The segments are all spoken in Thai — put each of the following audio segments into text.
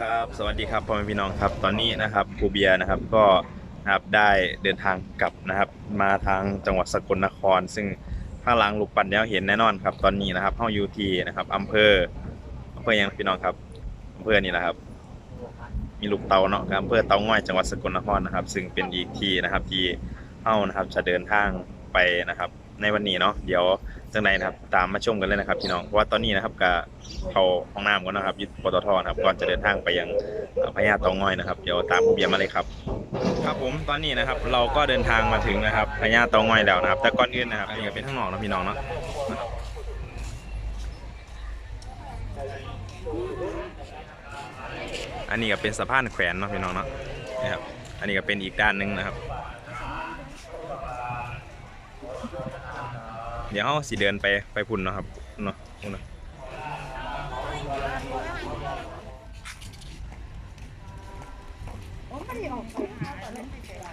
ครับสวัสดีครับพ่อแม่พี่น้องครับตอนนี้นะครับครูเบียร์นะครับก็นะครับได้เดินทางกลับนะครับ มาทางจังหวัดสกลนคร ซึ่งข้างหลังลูกปั่นแล้วเห็นแน่นอนครับ ตอนนี้นะครับเฮาอยู่ที่นะครับอำเภออำเภอยังพี่น้องครับอำเภอนี่นะครับ มีลูกเตาเนาะอำเภอเตาง่อยจังหวัดสกลนครนะครับ ซึ่งเป็นอีกที่นะครับที่เฮานะครับจะเดินทางไปนะครับ ในวันนี้เนาะเดี๋ยวจังใดนะครับ ตามมาชมกันเลยนะครับพี่น้องเพราะว่าตอนนี้นะครับก็เข้าห้องน้ำก่อนนะครับยุทปตทนะครับก่อนจะเดินทางไปยังพญาเตาง่อยนะครับเดี๋ยวตามผู้เบียร์มาเลยครับครับผมตอนนี้นะครับเราก็เดินทางมาถึงนะครับพญาเตาง่อยแล้วนะครับ แต่ก่อนอื่นนะครับอันนี้ก็เป็นข้างนอกนะพี่น้องเนาะอันนี้ก็เป็นสะพานแขวนเนาะพี่น้องเนาะนะครับอันนี้ก็เป็นอีกด้านหนึ่งนะครับ เดี๋ยวเราสิเดินไปไปพุ่นเนาะครับเนาะพุ่นเนาะ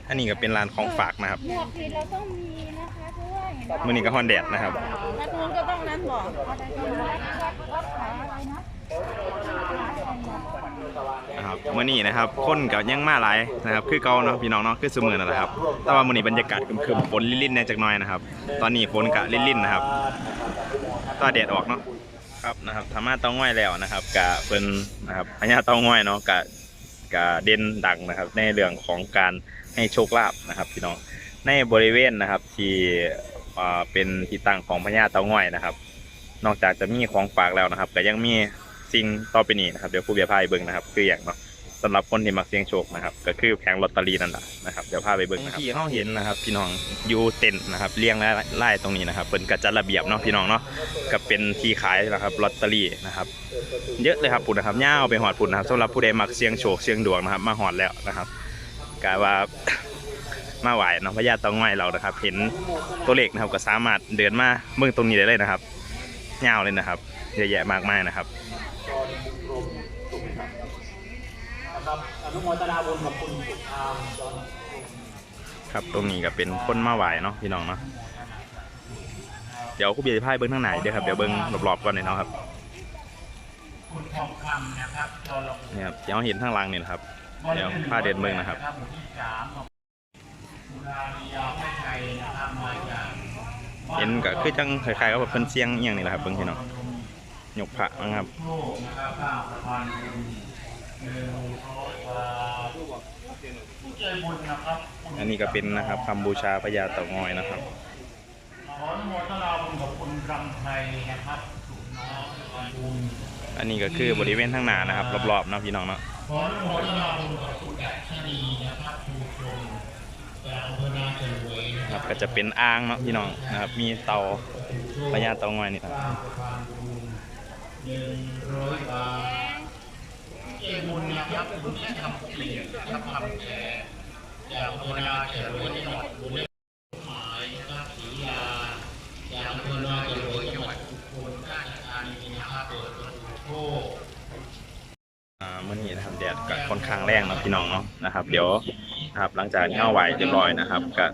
อันนี้ก็เป็นร้านของฝากนะครับหมวกผิดเราต้องมีนะคะเพราะว่าเห็นว่ามื่อนี้ก็ฮอนแดดนะครับนัดนู้นก็ต้องนั้นบอกเขาจะกินวัดวัดวัดขายอะไรนะ นะครับมื่อนี้นะครับคนกับยังมาหลายนะครับคือเกาเนาะพี่น้องเนาะคือเสมอนั่นแหละครับแต่ว่ามื่อนี้บรรยากาศครึมๆฝนลิ่นๆแน่จักหน่อยนะครับ ตอนนี้ฝนกะลิ่นๆนะครับตาแดดออกเนาะครับนะครับธรรมะเต้องง่อยแล้วนะครับกะเป็นนะครับพญาเต้องง่อยเนาะกะกะเด่นดังนะครับ ในเรื่องของการให้โชคลาภนะครับ พี่น้องในบริเวณนะครับที่เป็นที่ตั้งของพญาเต้องง่อยนะครับ นอกจากจะมีของฝากแล้วนะครับก็ยังมี สิ่งต่อไปนี้นะครับเดี๋ยวครูเบียร์พาไปเบิ่งนะครับ คืออย่างเนาะสำหรับคนที่มักเสี่ยงโชคนะครับ ก็คือแผงลอตเตอรี่นั่นแหละนะครับเดี๋ยวพาไปเบิ่งนะครับที่เขาเห็นนะครับ พี่น้องอยู่เต็นนะครับเรียงไล่ตรงนี้นะครับเป็นกระจัดระเบียบเนาะพี่น้องเนาะก็เป็นที่ขายนะครับลอตเตอรี่นะครับ เยอะเลยครับปุ่นนะครับย่าวไปหอดปุ่นนะครับสำหรับผู้ใดมักเสี่ยงโชคเสี่ยงดวงนะครับ มาหอดแล้วนะครับกะว่ามาไหวเนาะพญาเตองง่อยเรานะครับ เห็นตัวเลขนะครับก็สามารถเดินมาเบิ่งตรงนี้ได้เลยนะครับยาวเลยนะครับเยอะแยะมากมายนะครับ นะครับอนุโมทนาบุญกับคุณสุธามจอนครับตรงนี้ก็เป็นคนมาไหวเนาะพี่น้องเนาะเดี๋ยวครูเบียร์จะพาไปเบิ้งทางไหนเดี๋ยวครับเดี๋ยวเบิ้งรอบๆก่อนเลยเนาะครับคุณทองคำนะครับจอระบุเนี่ยครับเดี๋ยวเห็นทางหลังนี่นะครับเดี๋ยวพาเดินเบิ่งนะครับหมู่ที่สามสุรานิยาแม่ไทยนะครับมาจากเห็นก็คือจังคล้ายๆกับว่าเพิ่นเสียงอหย่างนี้แหละครับเบิ้งพี่น้องยกพระนะครับ อันนี้ก็เป็นนะครับคำบูชาพญาเต่างอยนะครับขออนุโมทนาบุญกับคุณรำไทยนะครับอันนี้ก็คือบริเวณทางหน้านะครับรอบๆนะพี่น้องเนาะขออนุโมทนาบุญกับคุณแดชนีนะครับภูชมจากอำเภอนาจรวยนะครับก็จะเป็นอ่างเนาะพี่น้องนะครับมีเตาพญาเต่างอยนี่ครับสร้างความบุญหนึ่งร้อยบาท เจ้บุญนะครับบุญที่ทำเปลี่ยนนะครับทำแฉจากอำเภอนาเจริญจังหวัดบุรีหมายนะครับศรียาจากอำเภอนาเจริญจังหวัดอุบลราชธานีนะครับเปิดประตูโชคอ่ามื่อนี้นะครับแดดก็ค่อนข้างแรงนะพี่น้องเนาะนะครับ เดี๋ยวนะครับหลังจากที่เข้าไหวเรียบร้อยนะครับก็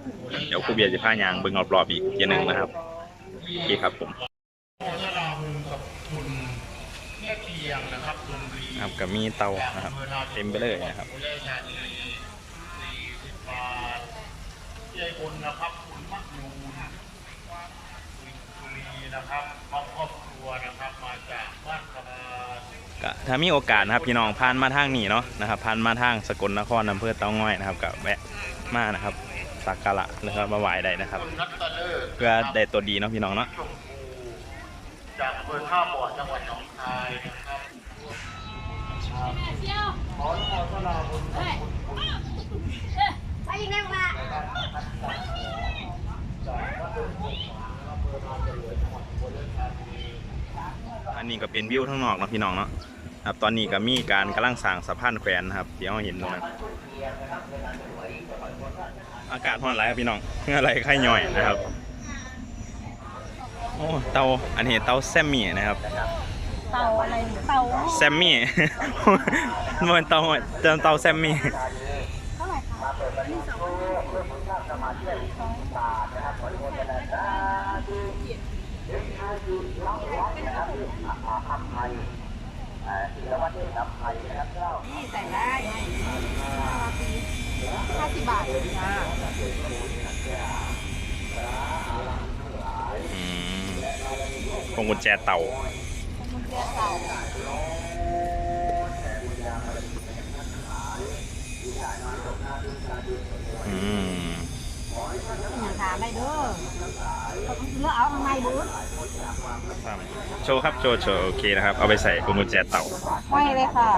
เดี๋ยวครูเบียร์จะพายางเบิ่งรอบๆอีกทีหนึ่งนะครับโอเคครับผม ขอแนะนำกับคุณแม่เพียงนะครับด นตรีนะครับก็มีเตานะครับ เต็มไปเลยนะครับคุณเลชาดีสี่สิบบาทเจ้บุญนะครับคุณมักนูนคุณสุรีนะครับครอบครอบครัวนะครับมาจากบ้านกระบาดก็ถ้ามีโอกาสนะครับพี่น้องผ่านมาทางนี้เนาะนะครับผ่านมาทางสกลนครอำเภอเตาง้อยนะครับก็แวะมานะครับสักการะแล้วก็มาไหว้ได้นะครับคุณนัทเลิศเพื่อได้ตัวดีเนาะพี่น้องเนาะชมพูจากอำเภอท่าบ่อจังหวัดหนองคายนะครับ ไปยังไงวะอันนี้ก็เป็นวิวข้งนอกนะพี่น้องเนาะครับตอนนี้ก็มีการกำลังสร้างสะพานแขวนนะครับเดี๋ยวเราเห็นตรงนั้นอากาศร้อนหลายครับพี่น้องเพื่ออะไรไข่ย่อยนะครับโอ้เตาอันนี้เตาแซมมี่นะครับ เตาอะไรเตาแซมมี่มันเป็นเตาเตาเตาแซมมี่เท่าไหร่คะนี่สองพันอนี่ใส่ได้ห้าสิบบาทจ้าอืมพวงกุญแจเต่า มันแก้เก่าอืมอย่างถามได้เด้อเลือกเอาทำไมบูธโชว์ครับ โชว์ โชว์ โอเคนะครับ เอาไปใส่พวงกุญแจเต่าไม่เลยค่ะ